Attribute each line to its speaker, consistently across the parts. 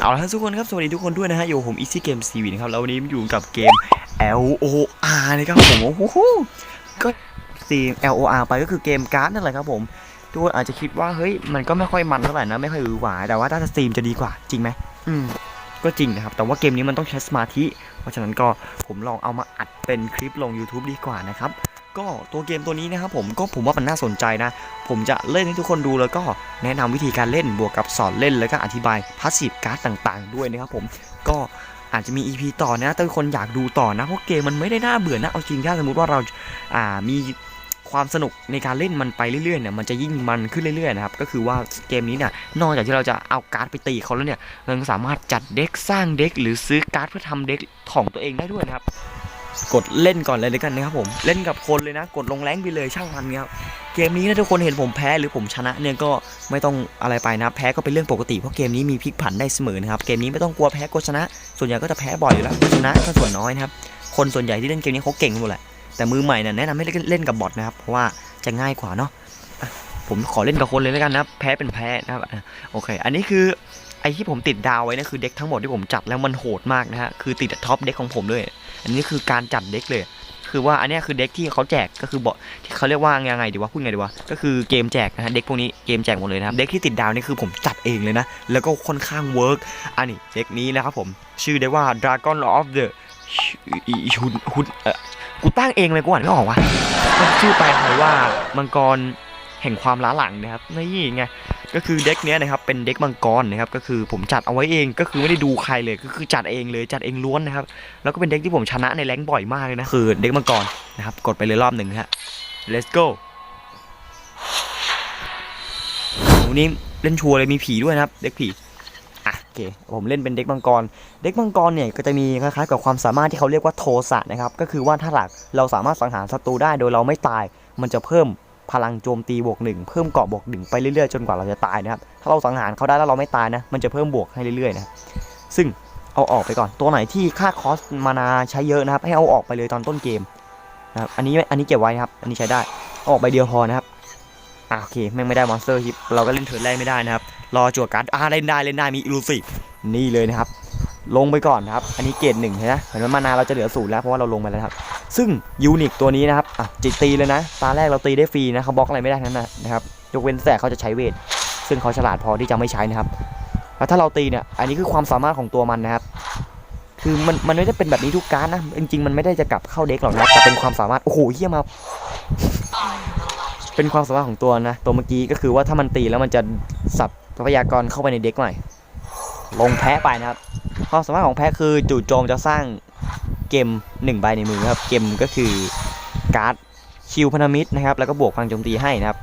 Speaker 1: เอาละทุกคนครับ สวัสดีทุกคนด้วยนะฮะ อยู่กับผม Easy Game CV นะครับ แล้ววันนี้อยู่กับเกม L O R นะครับผม โอ้โห ก็ซีม L O R ไปก็คือเกมการ์ดนั่นแหละครับผม ทุกคนอาจจะคิดว่า เฮ้ย มันก็ไม่ค่อยมันเท่าไหร่นะ ไม่ค่อยหวือหวา แต่ว่าถ้าสตรีมจะดีกว่า จริงไหม อืม ก็จริงนะครับ แต่ว่าเกมนี้มันต้องใช้สมาธิ เพราะฉะนั้นก็ผมลองเอามาอัดเป็นคลิปลง YouTube ดีกว่านะครับ ก็ตัวเกมตัวนี้นะครับผมก็ผมว่ามันน่าสนใจนะ ผมจะเล่นให้ทุกคนดูแล้วก็แนะนำวิธีการเล่นบวกกับสอนเล่นแล้วก็อธิบายพาสซีฟการ์ดต่างๆ ด้วยนะครับผมก็อาจจะมี EP ต่อนะถ้าคนอยากดูต่อนะเพราะเกมมันไม่ได้น่าเบื่อนะเอาจริงถ้าสมมติว่าเราอ่ามีความสนุกในการเล่นมันไปเรื่อยๆเนี่ยมันจะยิ่งมันขึ้นเรื่อยๆนะครับก็คือว่าเกมนี้เนี่ยนอกจากที่เราจะเอาการ์ดไปตีเขาแล้วเนี่ยเรายังสามารถจัดเด็กสร้างเด็กหรือซื้อการ์ดเพื่อทำเด็กของตัวเองได้ด้วยนะครับ กดเล่นก่อนเลยเลยกันนะครับผมเล่นกับคนเลยนะ กดลงแรงไปเลยช่างมันครับเกมนี้นะทุกคนเห็นผมแพ้หรือผมชนะเนี่ยก็ไม่ต้องอะไรไปนะแพ้ก็เป็นเรื่องปกติเพราะเกมนี้มีพลิกผันได้เสมอนะครับเกมนี้ไม่ต้องกลัวแพ้ก็ชนะ ส่วนใหญ่ก็จะแพ้บ่อยอยู่แล้วชนะก็ส่วนน้อยนะครับคนส่วนใหญ่ที่เล่นเกมนี้เขาเก่งหมดแหละแต่มือใหม่เนี่ยแนะนำให้เล่นกับบอทนะครับเพราะว่าจะง่ายกว่าเนาะผมขอเล่นกับคนเลยแล้วกันนะแพ้เป็นแพ้นะครับโอเค อันนี้คือไอที่ผมติดดาวไว้นะคือเด็กทั้งหมดที่ผมจัดแล้วมันโหดมากนะฮะคือติดท็อปเด็กของผมเลย อันนี้คือการจัดเด็กเลย คือว่าอันนี้คือเด็กที่เขาแจกก็คือบอกที่เขาเรียกว่ายังไงดีวะพูดไงดีวะก็คือเกมแจกนะฮะเด็กพวกนี้เกมแจกหมดเลยนะครับเด็กที่ติดดาวนี่คือผมจัดเองเลยนะ แล้วก็ค่อนข้างเวิร์กอันนี้เด็กนี้นะครับผมชื่อได้ว่า Dragon of the ชุนหุนเออกูตั้งเองเลยกูอ่านไม่ออกวะมันชื่อแปลไทยว่ามังกรแห่งความล้าหลังนะครับนี่ไง ก็คือเด็กเนี้ยนะครับเป็นเด็กมังกรนะครับก็คือผมจัดเอาไว้เองก็คือไม่ได้ดูใครเลยก็คือจัดเองเลยจัดเองล้วนนะครับแล้วก็เป็นเด็กที่ผมชนะในแรงบ่อยมากเลยนะคือเด็กมังกรนะครับกดไปเลยรอบหนึ่งฮะ let's go วันนี้เล่นชัวร์เลยมีผีด้วยนะครับ เด็กผีอะโอเคผมเล่นเป็นเด็กมังกร เด็กมังกรเนี่ยก็จะมีคล้ายๆกับความสามารถที่เขาเรียกว่าโทสะนะครับก็คือว่าถ้าหลักเราสามารถสังหารศัตรูได้โดยเราไม่ตายมันจะเพิ่ม พลังโจมตีบวกหนึ่งเพิ่มเกาะบวกหนึ่งไปเรื่อยๆจนกว่าเราจะตายนะครับ ถ้าเราสังหารเขาได้แล้วเราไม่ตายนะ มันจะเพิ่มบวกให้เรื่อยๆนะ ซึ่งเอาออกไปก่อน ตัวไหนที่ค่าคอสมานาใช้เยอะนะครับ ให้เอาออกไปเลยตอนต้นเกมนะครับ อันนี้อันนี้เก็บไว้นะครับ อันนี้ใช้ได้เอาออกไปเดียวพอนะครับอะโอเคแม่งไม่ได้มอนสเตอร์ฮิปเราก็เล่นเทิร์นแรกไม่ได้นะครับ รอจั่วการ์ดอ่าเล่นได้เล่นได้มีอิลูซีนี่เลยนะครับ ลงไปก่อนนะครับ อันนี้เกรดหนึ่งใช่ไหมเหมือนว่ามานาเราจะเหลือศูนย์แล้วเพราะว่าเราลงไปแล้วครับ ซึ่งยูนิคตัวนี้นะครับอะจิตตีเลยนะ ตาแรกเราตีได้ฟรีนะเขาบล็อกอะไรไม่ได้ทั้งนั้นนะครับ ยกเว้นแต่เขาจะใช้เวท ซึ่งเขาฉลาดพอที่จะไม่ใช้นะครับ แล้วถ้าเราตีเนี่ย อันนี้คือความสามารถของตัวมันนะครับ คือมันมันไม่ได้เป็นแบบนี้ทุกการดนะ จริงๆ มันไม่ได้จะกลับเข้าเด็กหรอกนะแต่เป็นความสามารถ โอ้โหเฮียมา เป็นความสามารถของตัวนะ ตัวเมื่อกี้ก็คือว่าถ้ามันตีแล้วมันจะสับทรัพยากรเข้าไปในเด็กใหม่ ลงแพ้ไปนะครับ ความสามารถของแพ้คือจู่โจมจะสร้างเกมหนึ่งใบในมือครับ เกมก็คือการ์ดชิลพันธมิตรนะครับ แล้วก็บวกพลังโจมตีให้นะครับ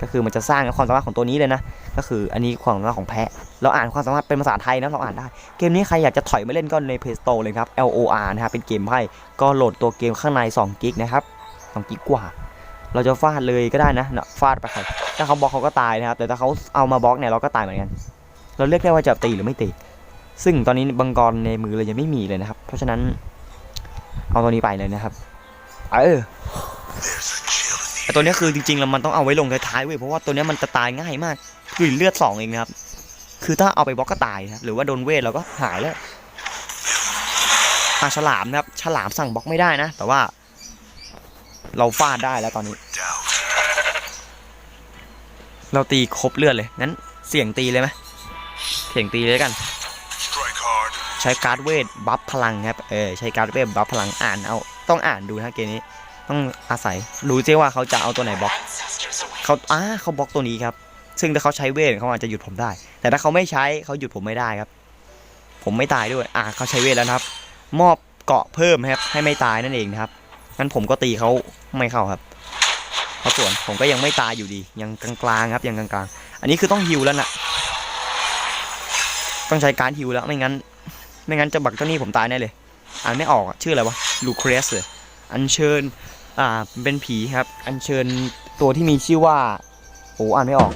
Speaker 1: ก็คือมันจะสร้างความสามารถของตัวนี้เลยนะ ก็คืออันนี้ความสามารถของแพะ เราอ่านความสามารถเป็นภาษาไทยนะ เราอ่านได้ เกมนี้ใครอยากจะถอยมาเล่นก็ใน Play Store เลยครับ L O R นะครับ เป็นเกมไพ่ ก็โหลดตัวเกมข้างใน2กิกนะครับ2กิกกว่า เราจะฟาดเลยก็ได้นะนะฟาดไปครถ้าเขาบล็อกเขาก็ตายนะครับ แต่ถ้าเขาเอามาบล็อกเนี่ยเราก็ตายเหมือนกัน เราเลือกได้ว่าจะตีหรือไม่ตี ซึ่งตอนนี้บังกรในมือเรายังไม่มีเลยนะครับ เพราะฉะนั้นเอาตัวนี้ไปเลยนะครับ เออแต่ตัวนี้คือจริงๆแล้วมันต้องเอาไว้ลงท้ายๆเว้ยเพราะว่าตัวนี้มันจะตายง่ายมากคือเลือดสองเองนะครับ คือถ้าเอาไปบล็อกก็ตายนะครับหรือว่าโดนเวทเราก็หายแล้วอะฉลามนะครับฉลามสั่งบล็อกไม่ได้นะ แต่ว่า เราฟาดได้แล้วตอนนี้ เราตีครบเลือดเลยงั้นเสี่ยงตีเลยไหมเสี่ยงตีเลยกัน ใช้การ์ดเวทบัฟพลังครับ เออ ใช้การ์ดเวทบัฟพลังอ่านเอา ต้องอ่านดูนะเกมนี้ ต้องอาศัย ดูซิว่าเขาจะเอาตัวไหนบล็อก เขาอ่าเขาบล็อกตัวนี้ครับ ซึ่งถ้าเขาใช้เวทเขาอาจจะหยุดผมได้ แต่ถ้าเขาไม่ใช้เขาหยุดผมไม่ได้ครับ ผมไม่ตายด้วย อ่าเขาใช้เวทแล้วครับ มอบเกาะเพิ่มครับ ให้ไม่ตายนั่นเองครับ งั้นผมก็ตีเขาไม่เข้าครับเขาส่วนผมก็ยังไม่ตายอยู่ดี ยังกลางๆครับ ยังกลางๆ อันนี้คือต้องฮิวแล้วน่ะต้องใช้การฮิวแล้ว ไม่งั้น ไม่งั้นจะบักเจ้านี้ผมตายแน่เลย อ่านไม่ออกชื่ออะไรวะลูเครสเลยอัญเชิญอ่าเป็นผีครับ อัญเชิญตัวที่มีชื่อว่าโอ้อ่านไม่ออก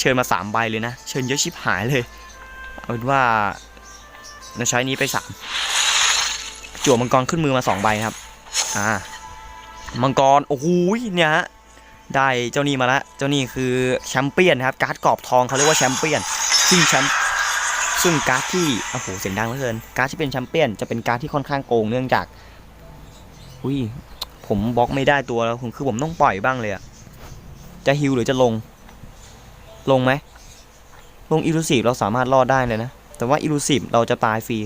Speaker 1: เชิญมาสามใบเลยนะ เชิญเยอะชิบหายเลย เอาเป็นว่าเราใช้นี้ไปสามจั่วมังกรขึ้นมือมาสองใบครับ อ่า มังกร โอ้โหเนี่ยฮะ ได้เจ้านี่มาละ เจ้านี่คือแชมเปี้ยนครับ การ์ดกรอบทองเขาเรียกว่าแชมเปี้ยนซึ่งแชมป์ ซึ่งการ์ดที่โอ้โหเสียงดังเหลือเกินการ์ดที่เป็นแชมเปี้ยนจะเป็นการ์ดที่ค่อนข้างโกงเนื่องจากอุ้ยผมบล็อกไม่ได้ตัวแล้วคือผมต้องปล่อยบ้างเลยอะจะฮิวหรือจะลง ลงไหมลงอิลูซีฟเราสามารถรอดได้เลยนะ แต่ว่าอิลูซีฟเราจะตายฟรี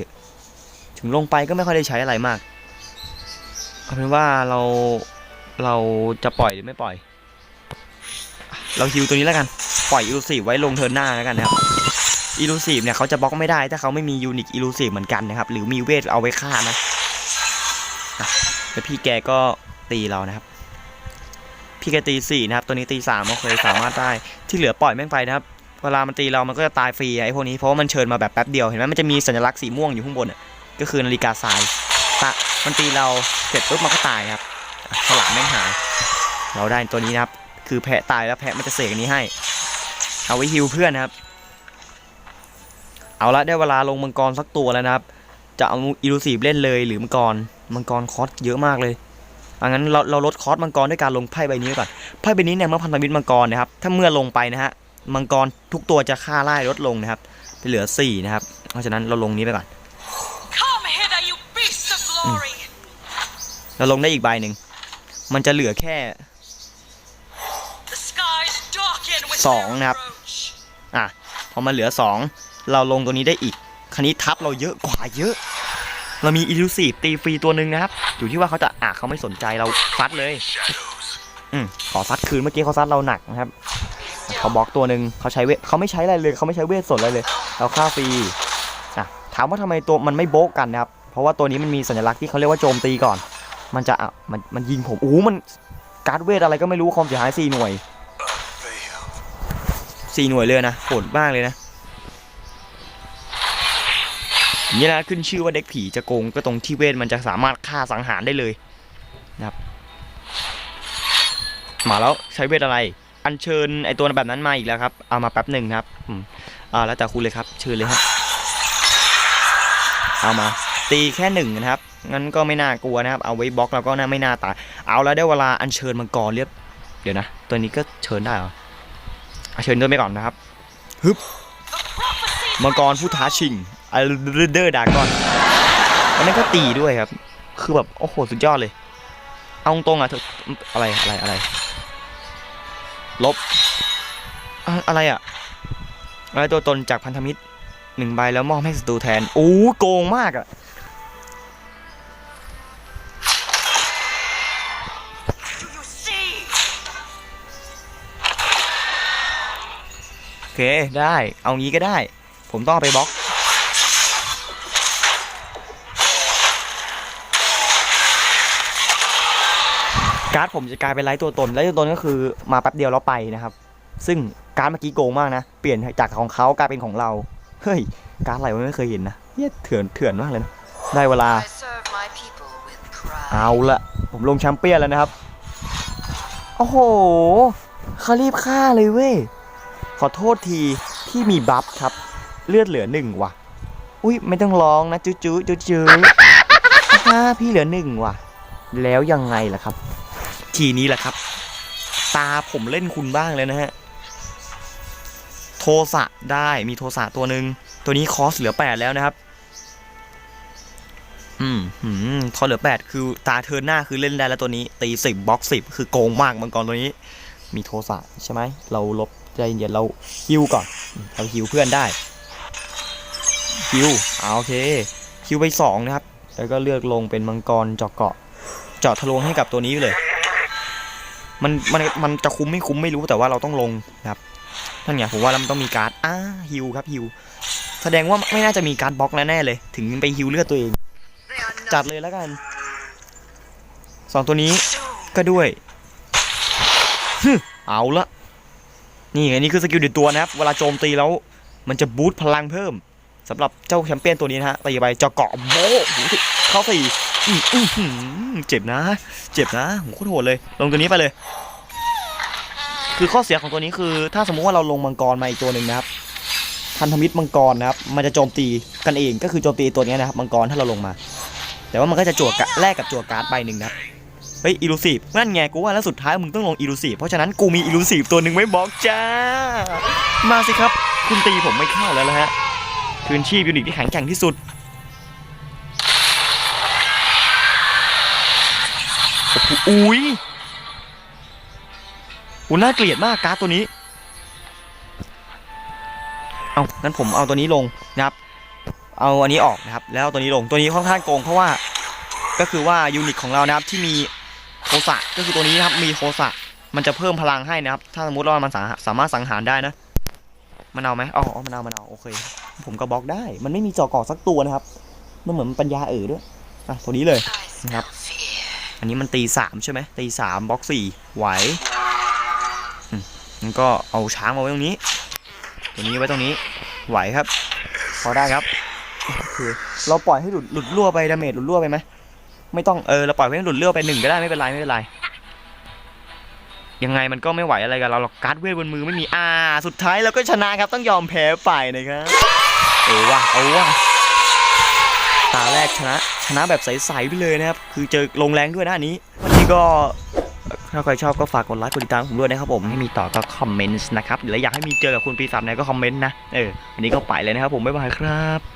Speaker 1: ถึงลงไปก็ไม่ค่อยได้ใช้อะไรมากเอาเป็นว่าเราเราจะปล่อยหรือไม่ปล่อย เราฮิวตัวนี้แล้วกัน ปล่อยอิลูซีฟไว้ลงเทิร์นหน้าแล้วกันนะครับ อิลูซีฟเนี่ยเขาจะบล็อกไม่ได้ ถ้าเขาไม่มียูนิคอิลูซีฟเหมือนกันนะครับ หรือมีเวทเอาไว้ฆ่านะแล้วพี่แกก็ตีเรานะครับ พี่แกตีสี่นะครับ ตัวนี้ตีสามโอเคสามารถได้ที่เหลือปล่อยแม่งไปนะครับ เวลามันตีเรามันก็จะตายฟรีไอ้พวกนี้เพราะว่ามันเชิญมาแบบแป๊บเดียวเห็นไหมมันจะมีสัญลักษณ์สีม่วงอยู่ข้างบนอะก็คือนาฬิกาทรายตะมันตีเราเสร็จปุ๊บมันก็ตายครับอะฉลามแม่งหาย เราได้ตัวนี้นะครับ คือแพะตายแล้วแพะมันจะเสกอันนี้ให้ เอาไว้ฮิวเพื่อนนะครับ เอาละได้เวลาลงมังกรสักตัวแล้วนะครับ จะเอาอิลูซีฟเล่นเลยหรือมังกร มังกรคอสเยอะมากเลยอังั้นเราเราลดคอสมังกรด้วยการลงไพ่ใบนี้ไว้ก่อน ไพ่ใบนี้เนี่ยเมื่อพันธมิตรมังกรนะครับ ถ้าเมื่อลงไปนะฮะ มังกรทุกตัวจะค่าไล่ลดลงนะครับไปเหลือ 4 นะครับ เพราะฉะนั้นเราลงนี้ไปก่อน
Speaker 2: Come hither, you beasts of glory!
Speaker 1: เราลงได้อีกใบหนึ่ง มันจะเหลือแค่
Speaker 2: The skies darken with
Speaker 1: สอง
Speaker 2: their
Speaker 1: นะครับ
Speaker 2: approach.
Speaker 1: อะ พอมันเหลือ2 เราลงตัวนี้ได้อีกคันนี้ทับเราเยอะกว่าเยอะ เรามีอิลูซีฟตีฟรีตัวหนึ่งนะครับ อยู่ที่ว่าเขาจะอะเขาไม่สนใจเราฟัดเลย อืมขอซัดคืนเมื่อกี้เขาซัดเราหนักนะครับ เขาบล็อกตัวหนึ่งเขาใช้เวทเขาไม่ใช้อะไรเลยเขาไม่ใช้เวทสนอะไรเลย เราฆ่าฟรีอะถามว่าทำไมตัวมันไม่โบกกันนะครับ เพราะว่าตัวนี้มันมีสัญลักษณ์ที่เขาเรียกว่าโจมตีก่อน มันจะอะมันมันยิงผมโอ้มันการ์ดเวทอะไรก็ไม่รู้ความเสียหายสี่หน่วยสี่หน่วยเลยนะโหดมากเลยนะ นี่นะขึ้นชื่อว่าเด็กผีจะโกงก็ตรงที่เวทมันจะสามารถฆ่าสังหารได้เลยนะครับ มาแล้วใช้เวทอะไร อัญเชิญไอตัวแบบนั้นมาอีกแล้วครับ เอามาแป๊บหนึ่งครับอ่าแล้วแต่คุณเลยครับ เชิญเลยครับเอามาตีแค่หนึ่งนะครับ งั้นก็ไม่น่ากลัวนะครับ เอาไว้บล็อกแล้วก็น่าไม่น่าตาย เอาแล้วได้เวลาอัญเชิญมังกรเรียบ เดี๋ยวนะ ตัวนี้ก็เชิญได้เหรอเชิญด้วยไปก่อนนะครับ ฮึบ มังกรผู้ท้าชิง อเดอร์ดากอนอันนั้นก็ตีด้วยครับ คือแบบโอ้โหสุดยอดเลย เอาตรงๆอะอะไรอะไรอะไร ลบ อะไรอะอะไรตัวตนจากพันธมิตรหนึ่งใบแล้วมอบให้ศัตรูแทน โอ้โกงมากอะโอเคได้ เอางี้ก็ได้ ผมต้องไปบล็อก การ์ดผมจะกลายเป็นไร้ตัวตนไร้ตัวตนก็คือมาแป๊บเดียวแล้วไปนะครับ ซึ่งการ์ดเมื่อกี้โกงมากนะ เปลี่ยนจากของเขากลายเป็นของเรา เฮ้ย การ์ดอะไรไม่เคยเห็นนะเฮียเถื่อนเถื่อนมากเลยนะ ได้เวลา เอาละผมลงแชมเปี้ยนแล้วนะครับ โอ้โหเขารีบฆ่าเลยเว้ย ขอโทษทีที่มีบัฟครับ เลือดเหลือหนึ่งว่ะ อุ้ยไม่ต้องร้องนะ จื้อจื้อจื้อจื้อฮ่าพี่เหลือหนึ่งว่ะ แล้วยังไงล่ะครับ ทีนี้แหละครับ ตาผมเล่นคุณบ้างเลยนะฮะ โทสะได้มีโทสะตัวหนึ่งตัวนี้คอสเหลือแปดแล้วนะครับ อืมหืมทอเหลือแปดคือตาเทินหน้าคือเล่นได้แล้วตัวนี้ ตีสิบบล็อกสิบคือโกงมากมังกรตัวนี้ มีโทสะใช่ไหมเราลบใจเย็นเราฮิวก่อนเราฮิวเพื่อนได้ฮิวเอาโอเคฮิวไปสองนะครับ แล้วก็เลือกลงเป็นมังกรเจาะเกาะ เจาะทะลวงให้กับตัวนี้ไปเลย มันมันมันจะคุ้มไม่คุ้มไม่รู้แต่ว่าเราต้องลงนะครับนั่นไงผมว่าแล้วมันต้องมีการ์ดอ้าฮิวครับฮิวแสดงว่าไม่น่าจะมีการ์ดบล็อกแน่เลย ถึงไปฮิวเลือดตัวเอง จัดเลยแล้วกันสองตัวนี้ก็ด้วยเอาละนี่ไงนี่คือสกิลเด็ดตัวนะครับ เวลาโจมตีแล้ว มันจะบูตพลังเพิ่ม สำหรับเจ้าแชมเปี้ยนตัวนี้นะฮะตีไปเจาะเกาะโบ้เข้าสี่เจ็บนะ เจ็บนะโหโคตรโหดเลย ลงตัวนี้ไปเลย คือข้อเสียของตัวนี้คือ ถ้าสมมุติว่าเราลงมังกรมาอีกตัวหนึ่งนะครับพันธมิตรมังกรนะครับ มันจะโจมตีกันเองก็คือโจมตีตัวนี้นะครับมังกรถ้าเราลงมา แต่ว่ามันก็จะจั่วกะแลกกับจั่วการ์ดใบหนึ่งนะเฮ้ยอิลูซีฟนั่นไงกูว่าแล้วสุดท้ายมึงต้องลงอิลูซีฟเพราะฉะนั้นกูมีอิลูซีฟตัวหนึ่งไว้บอกจ้า มาสิครับ คุณตีผมไม่เข้าแล้วนะฮะ คืนชีพยูนิตที่แข็งแกร่งที่สุดโอ้โหอุ้ยอุ้น่าเกลียดมากการ์ดตัวนี้ เอางั้นผมเอาตัวนี้ลงนะครับ เอาอันนี้ออกนะครับ แล้วตัวนี้ลง ตัวนี้ค่อนข้างโกงเพราะว่า ก็คือว่ายูนิตของเรานะครับที่มีโคสะก็คือตัวนี้นะครับ มีโคสะมันจะเพิ่มพลังให้นะครับ ถ้าสมมติว่ามันสาสามารถสังหารได้นะ มันเอาไหมอ๋อมันเอามันเอาโอเค ผมก็บล็อกได้ มันไม่มีจอกอสักตัวนะครับ มันเหมือนมันปัญญาเอ๋อด้วยอะตัวนี้เลย
Speaker 3: I
Speaker 1: Yep.
Speaker 3: smell fear.
Speaker 1: อันนี้มันตีสามใช่ไหมตีสามบล็อกสี่ไหวอืมงั้นก็เอาช้างมาไว้ตรงนี้ ตัวนี้ไว้ตรงนี้ ไหวครับ พอได้ครับโอเคเราปล่อยให้หลุดหลุดรั่วไปดาเมจหลุดรั่วไปไหมไม่ต้องเออเราปล่อยให้หลุดรั่วไปหนึ่งก็ได้ไม่เป็นไรไม่เป็นไร ยังไงมันก็ไม่ไหวอะไรกับเราหรอกการ์ดเวทบนมือไม่มีอ่า สุดท้ายเราก็ชนะครับต้องยอมแพ้ไปนะครับเออว่ะเอาว่ะตาแรกชนะชนะแบบใสๆไปเลยนะครับ คือเจอลงแรงด้วยนะอันนี้ วันนี้ก็ถ้าใครชอบก็ฝากกดไลค์กดติดตามผมด้วยนะครับผมให้มีต่อก็คอมเมนต์นะครับหรืออยากให้มีเจอกับคุณปีศาจไหนก็คอมเมนต์นะเอออันนี้ก็ไปเลยนะครับผมบ๊ายบายครับ